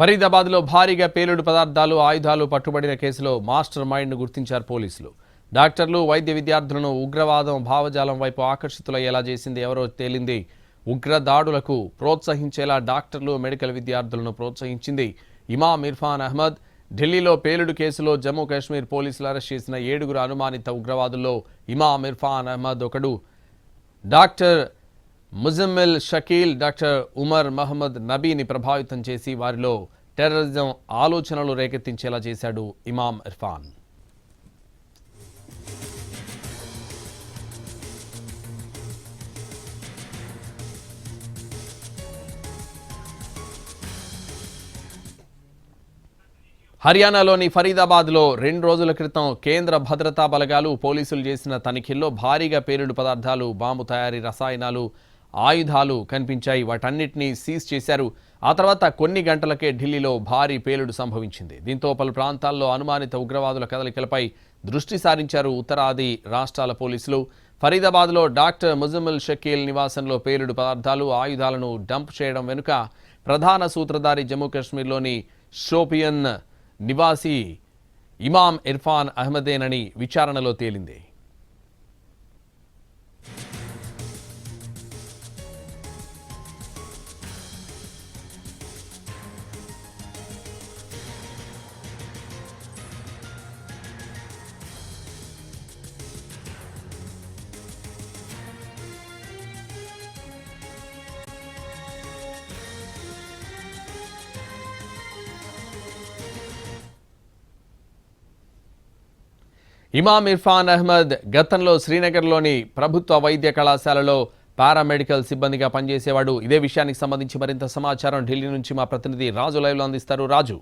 ఫరీదాబాద్లో భారీగా పేలుడు పదార్థాలు ఆయుధాలు పట్టుబడిన కేసులో మాస్టర్ మైండ్ను గుర్తించారు పోలీసులు. డాక్టర్లు వైద్య విద్యార్థులను ఉగ్రవాదం భావజాలం వైపు ఆకర్షితులయ్యేలా చేసింది ఎవరో తేలింది. ఉగ్ర దాడులకు ప్రోత్సహించేలా డాక్టర్లు మెడికల్ విద్యార్థులను ప్రోత్సహించింది ఇమామ్ ఇర్ఫాన్ అహ్మద్. ఢిల్లీలో పేలుడు కేసులో జమ్మూ కాశ్మీర్ పోలీసులు అరెస్ట్ చేసిన ఏడుగురు అనుమానిత ఉగ్రవాదుల్లో ఇమామ్ ఇర్ఫాన్ అహ్మద్ ఒకడు. డాక్టర్ ముజమ్మిల్ షకీల్ డాక్టర్ ఉమర్ మహమ్మద్ నబీని ప్రభావితం చేసి వారిలో టెర్రరిజం ఆలోచనలు రేకెత్తించేలా చేశాడు ఇమాం ఇర్ఫాన్. హర్యానాలోని ఫరీదాబాద్లో రెండు రోజుల క్రితం కేంద్ర భద్రతా బలగాలు పోలీసులు చేసిన తనిఖీల్లో భారీగా పేలుడు పదార్థాలు బాంబు తయారీ రసాయనాలు ఆయుధాలు కనిపించాయి. వాటన్నిటినీ సీజ్ చేశారు. ఆ తర్వాత కొన్ని గంటలకే ఢిల్లీలో భారీ పేలుడు సంభవించింది. దీంతో పలు ప్రాంతాల్లో అనుమానిత ఉగ్రవాదుల కదలికలపై దృష్టి సారించారు ఉత్తరాది రాష్ట్రాల పోలీసులు. ఫరీదాబాద్లో డాక్టర్ ముజమ్మిల్ షకీల్ నివాసంలో పేలుడు పదార్థాలు ఆయుధాలను డంప్ చేయడం వెనుక ప్రధాన సూత్రధారి జమ్మూ కాశ్మీర్లోని షోపియన్ నివాసి ఇమాం ఇర్ఫాన్ అహ్మదేనని విచారణలో తేలింది. ఇమామ్ ఇర్ఫాన్ అహ్మద్ గతంలో శ్రీనగర్లోని ప్రభుత్వ వైద్య కళాశాలలో పారామెడికల్ సిబ్బందిగా పనిచేసేవాడు. ఇదే విషయానికి సంబంధించి మరింత సమాచారం ఢిల్లీ నుంచి మా ప్రతినిధి రాజు లైవ్లో అందిస్తారు. రాజు.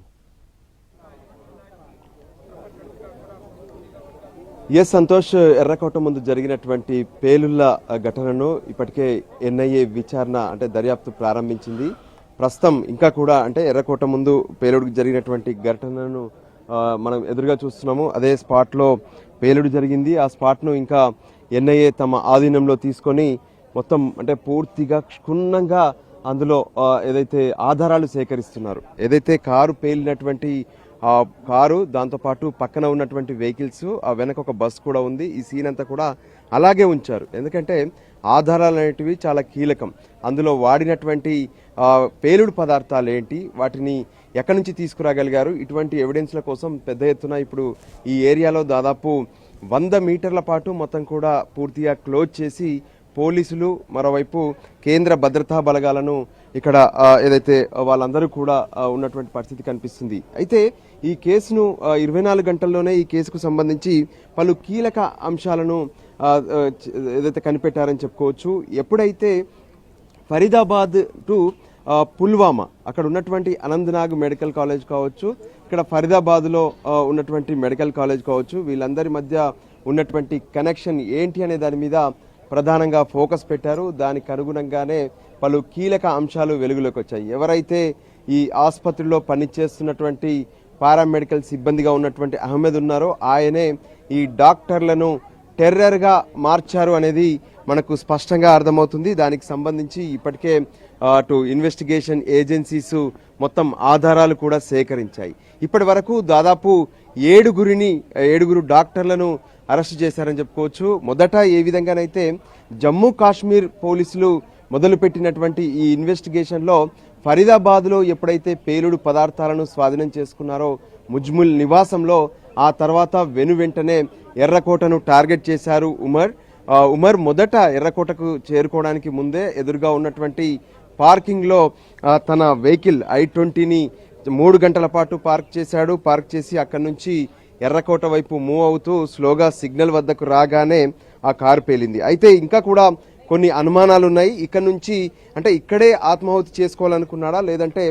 ఎస్ సంతోష్ ఎర్రకోట ముందు జరిగినటువంటి పేలుళ్ళ ఘటనను ఇప్పటికే ఎన్ఐఏ విచారణ అంటే దర్యాప్తు ప్రారంభించింది. ప్రస్తుతం ఇంకా కూడా అంటే ఎర్రకోట ముందు పేలుడుకు జరిగినటువంటి ఘటనను మనం ఎదురుగా చూస్తున్నాము అదే స్పాట్లో పేలుడు జరిగింది. ఆ స్పాట్ను ఇంకా ఎన్ఐఏ తమ ఆధీనంలో తీసుకొని మొత్తం అంటే పూర్తిగా క్షుణ్ణంగా అందులో ఏదైతే ఆధారాలు సేకరిస్తున్నారు ఏదైతే కారు పేలినటువంటి ఆ కారు దాంతోపాటు పక్కన ఉన్నటువంటి వెహికల్స్ ఆ వెనక ఒక బస్ కూడా ఉంది. ఈ సీన్ అంతా కూడా అలాగే ఉంచారు. ఎందుకంటే ఆధారాలు అనేటివి చాలా కీలకం. అందులో వాడినటువంటి పేలుడు పదార్థాలు ఏంటి వాటిని ఎక్కడి నుంచి తీసుకురాగలిగారు ఇటువంటి ఎవిడెన్స్ల కోసం పెద్ద ఎత్తున ఇప్పుడు ఈ ఏరియాలో దాదాపు వంద మీటర్ల పాటు మొత్తం కూడా పూర్తిగా క్లోజ్ చేసి పోలీసులు మరోవైపు కేంద్ర భద్రతా బలగాలను ఇక్కడ ఏదైతే వాళ్ళందరూ కూడా ఉన్నటువంటి పరిస్థితి కనిపిస్తుంది. అయితే ఈ కేసును ఇరవై నాలుగు గంటల్లోనే ఈ కేసుకు సంబంధించి పలు కీలక అంశాలను ఏదైతే కనిపెట్టారని చెప్పుకోవచ్చు. ఎప్పుడైతే ఫరీదాబాద్ టు పుల్వామా అక్కడ ఉన్నటువంటి అనంతనాగ్ మెడికల్ కాలేజ్ కావచ్చు ఇక్కడ ఫరీదాబాద్లో ఉన్నటువంటి మెడికల్ కాలేజ్ కావచ్చు వీళ్ళందరి మధ్య ఉన్నటువంటి కనెక్షన్ ఏంటి అనే దాని మీద ప్రధానంగా ఫోకస్ పెట్టారు. దానికి అనుగుణంగానే పలు కీలక అంశాలు వెలుగులోకి వచ్చాయి. ఎవరైతే ఈ ఆసుపత్రిలో పనిచేస్తున్నటువంటి పారామెడికల్ సిబ్బందిగా ఉన్నటువంటి అహ్మద్ ఉన్నారో ఆయనే ఈ డాక్టర్లను టెర్రర్గా మార్చారు అనేది మనకు స్పష్టంగా అర్థమవుతుంది. దానికి సంబంధించి ఇప్పటికే అటు ఇన్వెస్టిగేషన్ ఏజెన్సీస్ మొత్తం ఆధారాలు కూడా సేకరించాయి. ఇప్పటి వరకు దాదాపు ఏడుగురిని ఏడుగురు డాక్టర్లను అరెస్ట్ చేశారని చెప్పుకోవచ్చు. మొదట ఏ విధంగానైతే జమ్మూ కాశ్మీర్ పోలీసులు మొదలుపెట్టినటువంటి ఈ ఇన్వెస్టిగేషన్లో ఫరీదాబాద్లో ఎప్పుడైతే పేలుడు పదార్థాలను స్వాధీనం చేసుకున్నారో ముజ్ముల్ నివాసంలో ఆ తర్వాత వెను వెంటనే ఎర్రకోటను టార్గెట్ చేశారు ఉమర్. ఉమర్ మొదట ఎర్రకోటకు చేరుకోవడానికి ముందే ఎదురుగా ఉన్నటువంటి పార్కింగ్లో తన వెహికల్ ఐ ట్వంటీని మూడు గంటల పాటు పార్క్ చేశాడు. పార్క్ చేసి అక్కడి నుంచి ఎర్రకోట వైపు మూవ్ అవుతూ స్లోగా సిగ్నల్ వద్దకు రాగానే ఆ కారు పేలింది. అయితే ఇంకా కూడా కొన్ని అనుమానాలు ఉన్నాయి ఇక్కడ నుంచి అంటే ఇక్కడే ఆత్మాహుతి చేసుకోవాలనుకున్నాడా? లేదంటే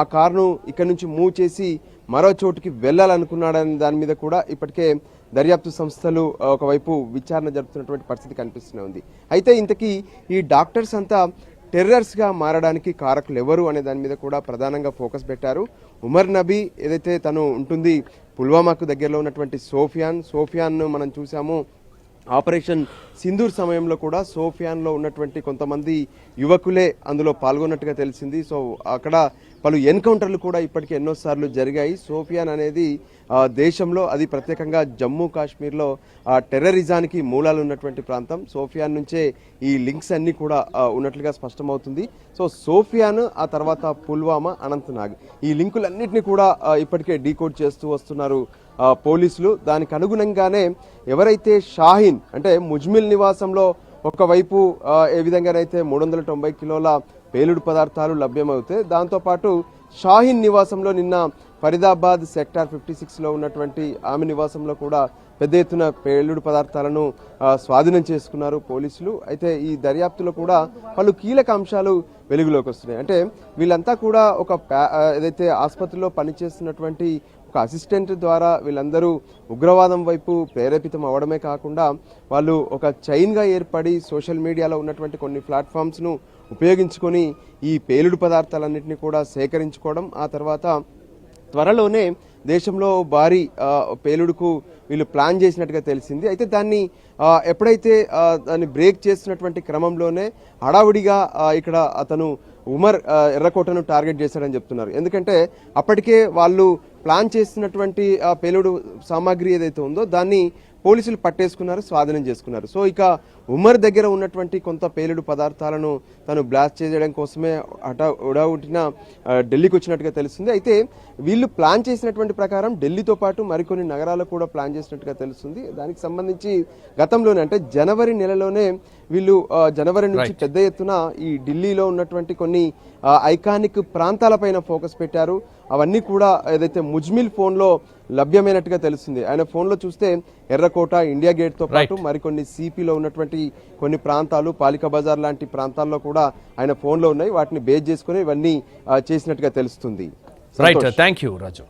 ఆ కారును ఇక్కడ నుంచి మూవ్ చేసి మరో చోటుకి వెళ్ళాలనుకున్నాడని దాని మీద కూడా ఇప్పటికే దర్యాప్తు సంస్థలు ఒకవైపు విచారణ జరుపుతున్నటువంటి పరిస్థితి కనిపిస్తూనే ఉంది. అయితే ఇంతకీ ఈ డాక్టర్స్ అంతా టెర్రర్స్గా మారడానికి కారకులు ఎవరు అనే దాని మీద కూడా ప్రధానంగా ఫోకస్ పెట్టారు. ఉమర్ నబీ ఏదైతే తను ఉంటుంది పుల్వామాకు దగ్గరలో ఉన్నటువంటి సోఫియాన్ సోఫియాన్ను మనం చూసాము. ఆపరేషన్ సింధూర్ సమయంలో కూడా సోఫియాన్లో ఉన్నటువంటి కొంతమంది యువకులే అందులో పాల్గొన్నట్టుగా తెలిసింది. సో అక్కడ పలు ఎన్కౌంటర్లు కూడా ఇప్పటికే ఎన్నోసార్లు జరిగాయి. సోఫియాన్ అనేది దేశంలో అది ప్రత్యేకంగా జమ్మూ కాశ్మీర్లో టెర్రరిజానికి మూలాలు ఉన్నటువంటి ప్రాంతం. సోఫియాన్ నుంచే ఈ లింక్స్ అన్నీ కూడా ఉన్నట్లుగా స్పష్టమవుతుంది. సో సోఫియాన్ ఆ తర్వాత పుల్వామా అనంతనాగ్ ఈ లింకులన్నింటినీ కూడా ఇప్పటికే డీకోడ్ చేస్తూ వస్తున్నారు పోలీసులు దానికి అనుగుణంగానే ఎవరైతే షాహీన్ అంటే ముజ్మిల్ నివాసంలో ఒకవైపు ఏ విధంగానైతే మూడు వందల తొంభై కిలోల పేలుడు పదార్థాలు లభ్యమవుతాయి దాంతోపాటు షాహీన్ నివాసంలో నిన్న ఫరీదాబాద్ సెక్టార్ ఫిఫ్టీ సిక్స్లో ఉన్నటువంటి ఆమె నివాసంలో కూడా పెద్ద ఎత్తున పేలుడు పదార్థాలను స్వాధీనం చేసుకున్నారు పోలీసులు. అయితే ఈ దర్యాప్తులో కూడా పలు కీలక అంశాలు వెలుగులోకి వస్తున్నాయి. అంటే వీళ్ళంతా కూడా ఒక ఏదైతే ఆసుపత్రిలో పనిచేస్తున్నటువంటి ఒక అసిస్టెంట్ ద్వారా వీళ్ళందరూ ఉగ్రవాదం వైపు ప్రేరేపితం అవడమే కాకుండా వాళ్ళు ఒక చైన్గా ఏర్పడి సోషల్ మీడియాలో ఉన్నటువంటి కొన్ని ప్లాట్ఫామ్స్ను ఉపయోగించుకొని ఈ పేలుడు పదార్థాలన్నింటినీ కూడా సేకరించుకోవడం ఆ తర్వాత త్వరలోనే దేశంలో భారీ పేలుడుకు వీళ్ళు ప్లాన్ చేసినట్టుగా తెలిసింది. అయితే దాన్ని ఎప్పుడైతే దాన్ని బ్రేక్ చేస్తున్నటువంటి క్రమంలోనే హడావుడిగా ఇక్కడ అతను ఉమర్ ఎర్రకోటను టార్గెట్ చేశాడని చెప్తున్నారు. ఎందుకంటే అప్పటికే వాళ్ళు ప్లాన్ చేస్తున్నటువంటి పేలుడు సామాగ్రి ఏదైతే ఉందో దాన్ని పోలీసులు పట్టేసుకున్నారు స్వాధీనం చేసుకున్నారు. సో ఇక ఉమర్ దగ్గర ఉన్నటువంటి కొంత పేలుడు పదార్థాలను తను బ్లాస్ట్ చేయడం కోసమే హఠ ఉడావుటిన ఢిల్లీకి వచ్చినట్టుగా తెలుస్తుంది. అయితే వీళ్ళు ప్లాన్ చేసినటువంటి ప్రకారం ఢిల్లీతో పాటు మరికొన్ని నగరాలకు కూడా ప్లాన్ చేసినట్టుగా తెలుస్తుంది. దానికి సంబంధించి గతంలోనే అంటే జనవరి నెలలోనే వీళ్ళు జనవరి నుంచి పెద్ద ఎత్తున ఈ ఢిల్లీలో ఉన్నటువంటి కొన్ని ఐకానిక్ ప్రాంతాలపైన ఫోకస్ పెట్టారు. అవన్నీ కూడా ఏదైతే ముజ్మిల్ ఫోన్లో లభ్యమైనట్టుగా తెలుస్తుంది ఆయన ఫోన్లో చూస్తే ఎర్రకోట ఇండియా గేట్తో పాటు మరికొన్ని సిపిలో ఉన్నటువంటి కొన్ని ప్రాంతాలు పాలిక బజార్ లాంటి ప్రాంతాల్లో కూడా ఆయన ఫోన్లో ఉన్నాయి. వాటిని బేస్ చేసుకుని ఇవన్నీ చేసినట్టుగా తెలుస్తుంది. Right thank you Raju